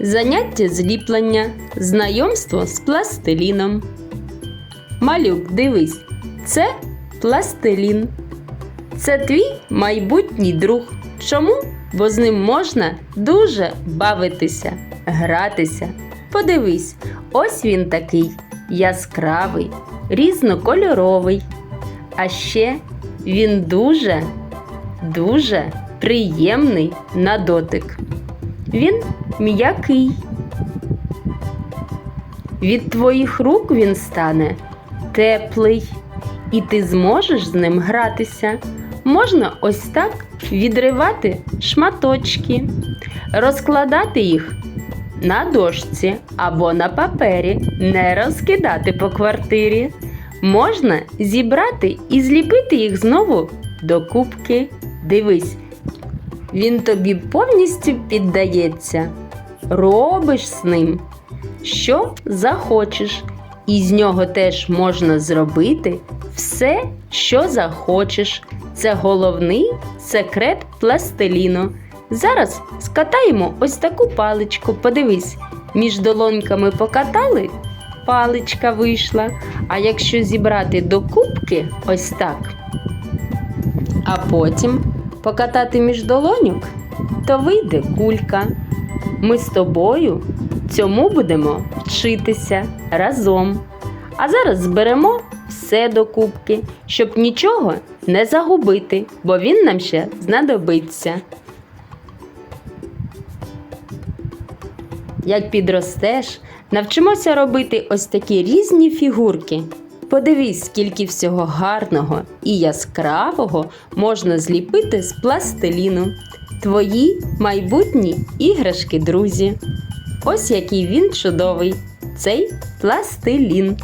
Заняття зліплення, знайомство з пластиліном. Малюк, дивись, це пластилін. Це твій майбутній друг. Чому? Бо з ним можна дуже бавитися, гратися. Подивись, ось він такий яскравий, різнокольоровий. А ще він дуже, дуже приємний на дотик. Він м'який. Від твоїх рук він стане теплий, і ти зможеш з ним гратися. Можна ось так відривати шматочки, розкладати їх на дошці або на папері, не розкидати по квартирі. Можна зібрати і зліпити їх знову до кубки. Дивись, він тобі повністю піддається. Робиш з ним, що захочеш, і з нього теж можна зробити все, що захочеш. Це головний секрет пластиліну. Зараз скатаємо ось таку паличку. Подивись, між долоньками покатали, паличка вийшла. А якщо зібрати до кубки ось так, а потім покатати між долоньок, то вийде кулька. Ми з тобою цьому будемо вчитися разом. А зараз зберемо все до кубки, щоб нічого не загубити, бо він нам ще знадобиться. Як підростеш, навчимося робити ось такі різні фігурки. Подивись, скільки всього гарного і яскравого можна зліпити з пластиліну. Твої майбутні іграшки, друзі. Ось який він чудовий, цей пластилін.